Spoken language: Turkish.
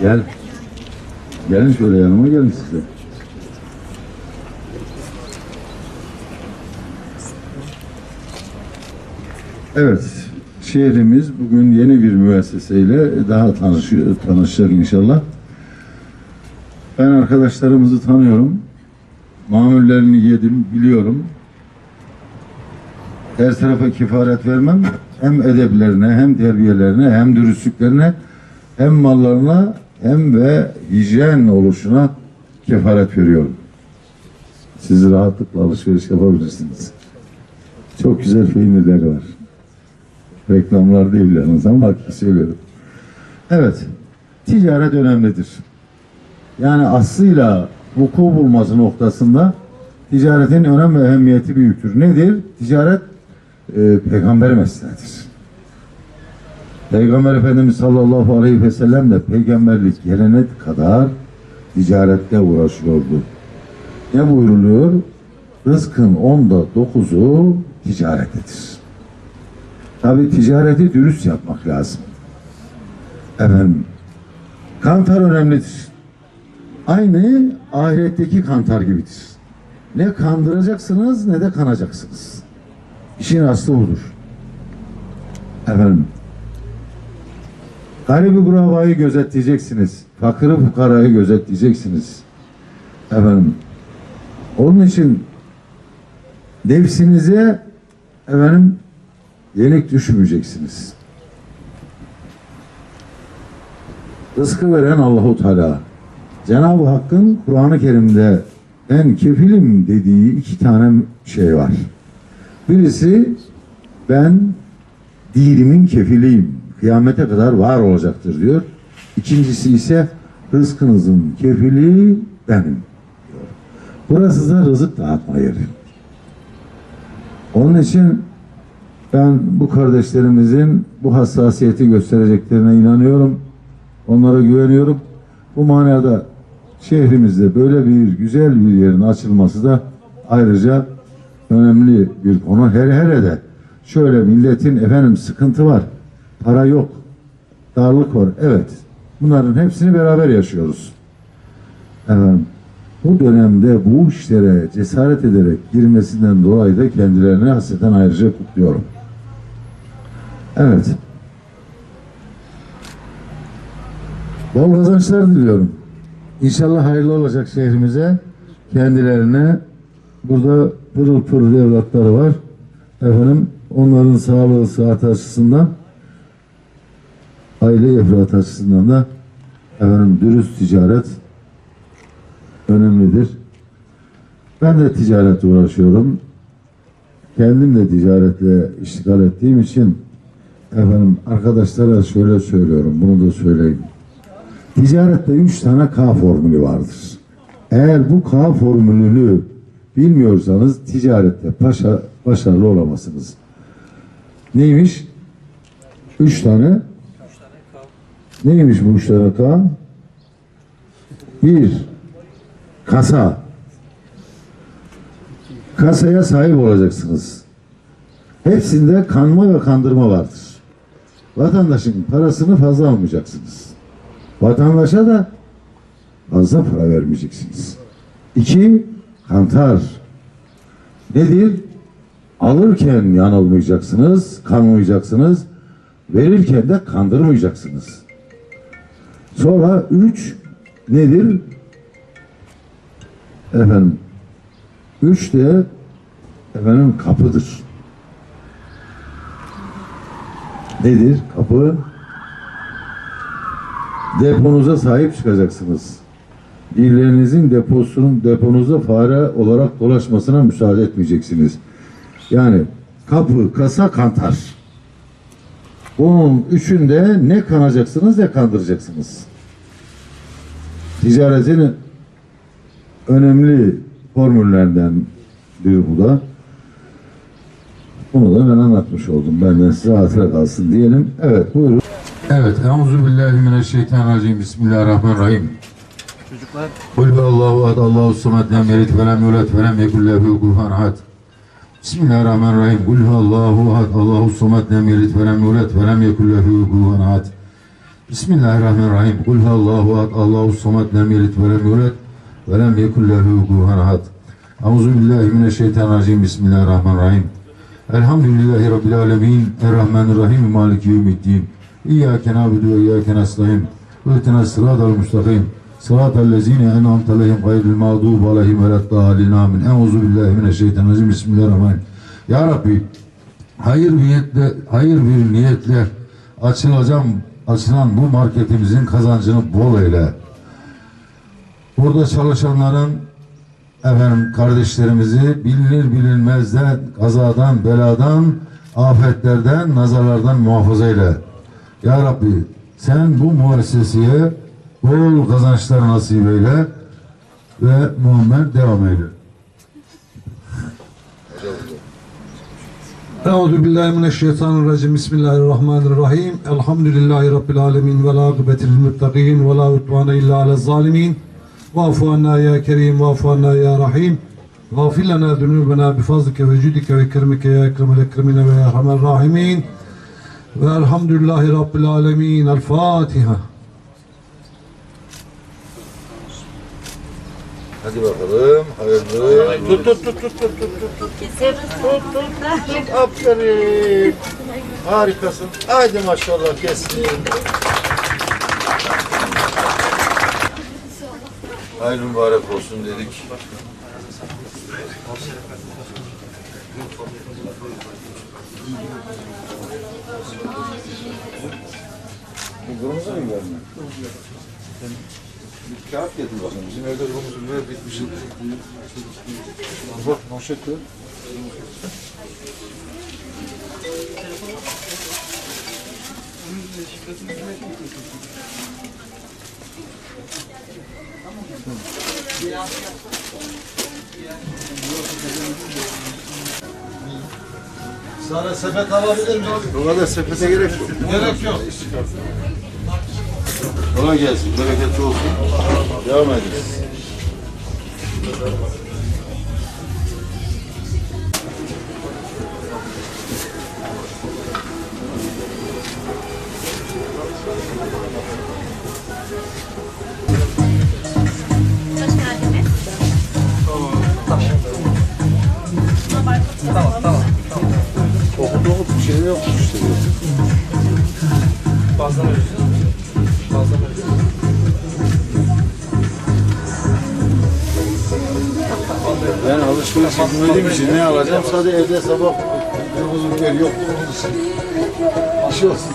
Gel. Gelin şöyle yanıma gelin size. Evet, şehrimiz bugün yeni bir müesseseyle daha tanışıyor, tanışacak inşallah. Ben arkadaşlarımızı tanıyorum. Mamullerini yedim, biliyorum. Her tarafa kifaret vermem. Hem edeplerine, hem terbiyelerine, hem dürüstlüklerine, hem mallarına, hem ve hijyen oluşuna kefaret veriyorum. Siz rahatlıkla alışveriş yapabilirsiniz. Çok güzel peynirleri var. Reklamlar değil yalnız ama haklı söylüyorum. Evet, ticaret önemlidir. Yani aslıyla vuku bulması noktasında ticaretin önem ve ehemmiyeti büyüktür. Nedir? Ticaret e, peygamber mesleğidir. Peygamber Efendimiz sallallahu aleyhi ve sellem de peygamberlik gelene kadar ticarette uğraşıyordu. Ne buyruluyor? Rızkın onda dokuzu ticarettedir. Tabi ticareti dürüst yapmak lazım. Efendim, kantar önemlidir. Aynı ahiretteki kantar gibidir. Ne kandıracaksınız ne de kanacaksınız. İşin aslı budur. Efendim, garibi kurabayı gözetleyeceksiniz. Fakırı fukarayı gözetleyeceksiniz. Efendim, onun için nefsinize efendim yenik düşmeyeceksiniz. Rızkı veren Allahu Teala. Cenab-ı Hakk'ın Kur'an-ı Kerim'de ben kefilim dediği iki tane şey var. Birisi ben dinimin kefiliyim. Kıyamete kadar var olacaktır diyor. İkincisi ise rızkınızın kefili benim diyor. Burası da rızık dağıtma yeri. Onun için ben bu kardeşlerimizin bu hassasiyeti göstereceklerine inanıyorum. Onlara güveniyorum. Bu manada şehrimizde böyle bir güzel bir yerin açılması da ayrıca önemli bir konu. Her hele de şöyle milletin efendim sıkıntı var. Para yok. Darlık var. Evet. Bunların hepsini beraber yaşıyoruz. Efendim, bu dönemde bu işlere cesaret ederek girmesinden dolayı da kendilerine hasreten ayrıca kutluyorum. Evet. Bol kazançlar diliyorum. İnşallah hayırlı olacak şehrimize. Kendilerine burada pırıl pırıl evlatları var. Efendim onların sağlığı sıhhat açısından aile evlat açısından da efendim dürüst ticaret önemlidir. Ben de ticaret uğraşıyorum. Kendim de ticaretle iştigal ettiğim için efendim arkadaşlara şöyle söylüyorum. Bunu da söyleyeyim. Ticarette üç tane K formülü vardır. Eğer bu K formülünü bilmiyorsanız ticarette paşa, başarılı olamazsınız. Neymiş? Üç tane. Neymiş bu tane K? Bir, kasa. Kasaya sahip olacaksınız. Hepsinde kanma ve kandırma vardır. Vatandaşın parasını fazla almayacaksınız. Vatandaşa da fazla para vermeyeceksiniz. İki, kantar. Nedir? Alırken yanılmayacaksınız, kanmayacaksınız. Verirken de kandırmayacaksınız. Sonra üç, nedir? Efendim, üç de efendim kapıdır. Nedir? Kapı deponuza sahip çıkacaksınız. Birilerinizin deposunun deponuzda fare olarak dolaşmasına müsaade etmeyeceksiniz. Yani kapı, kasa, kantar. Bunun üçünde ne kanacaksınız ne kandıracaksınız. Ticaretin önemli formüllerinden biri bu da. Bunu da ben anlatmış oldum. Benden size hatıra kalsın diyelim. Evet buyurun. Evet. Euzu billahi mineşşeytanirracim. Bismillahirrahmanirrahim. Çocuklar Kul huvallahu ahad Allahu samed lem yelid ve lem yulad ve lem yekul lehu kufuven ahad. Bismillahirrahmanirrahim. Kul huvallahu ahad Allahu samed lem yelid ve lem yulad ve lem yekul lehu kufuven ahad. Bismillahirrahmanirrahim. Kul huvallahu ahad, Allahu samed, lem yelid ve lem yulad ve lem yekun lehu kufuven ahad. Euzu billahi mineşşeytanirracim. Bismillahirrahmanirrahim. Elhamdülillahi rabbil alamin. Errahmanirrahim. Maliki yevmiddin. İyyake na'budu ve iyyake nestaîn. İhdinas sıratal mustakim. Sıratal lezîne en'amte aleyhim gayril mağdûbi aleyhim veleddâlin. Amin. Euzu billahi mineşşeytanirracim. Bismillahirrahmanirrahim. Ya Rabbi hayır niyetle hayır bir niyetle açılacağım açılan bu marketimizin kazancını bol eyle. Burada çalışanların efendim kardeşlerimizi bilinir bilinmez de kazadan, beladan, afetlerden, nazarlardan muhafaza eyle. Ya Rabbi sen bu müesseseye bol kazançlar nasip eyle ve Muhammed devam eyle. Euzu billahi mineşşeytanirracim. Bismillahirrahmanirrahim. Elhamdülillahi rabbil alamin ve âkıbetil muttaqin ve la udvane illa alel zalimin. Vafu anna ya kerim, vafu anna ya rahim. Gafir lana zunubena bi fazlike ve cudike ve kermike ya ekremel ekremine ve ya rahimin. Ve elhamdülillahi rabbil alamin. El Fatiha. Hadi bakalım. Hayırlı. Tut tut tut tut tut tut tut tut tut tut tut aferin. Harikasın. Haydi maşallah kesin. Hayırlı mübarek olsun dedik. Bu kırmızı biber mi? Bir kağıt getir bakalım. Bizim evde kırmızı biber bitmiş. Bak manşet. Sana sepet alabilir miyim? Bu kadar sepete gerek yok. Gerek yok. Kolay gelsin. Bereketli olsun. Devam ediniz. Hoş geldiniz. Okudu okudu bir şey yok işte. Ben alışveriş yapmadığım için ne alacağım? Sadece evde sabah kırmızı biber yok. Bir şey olsun.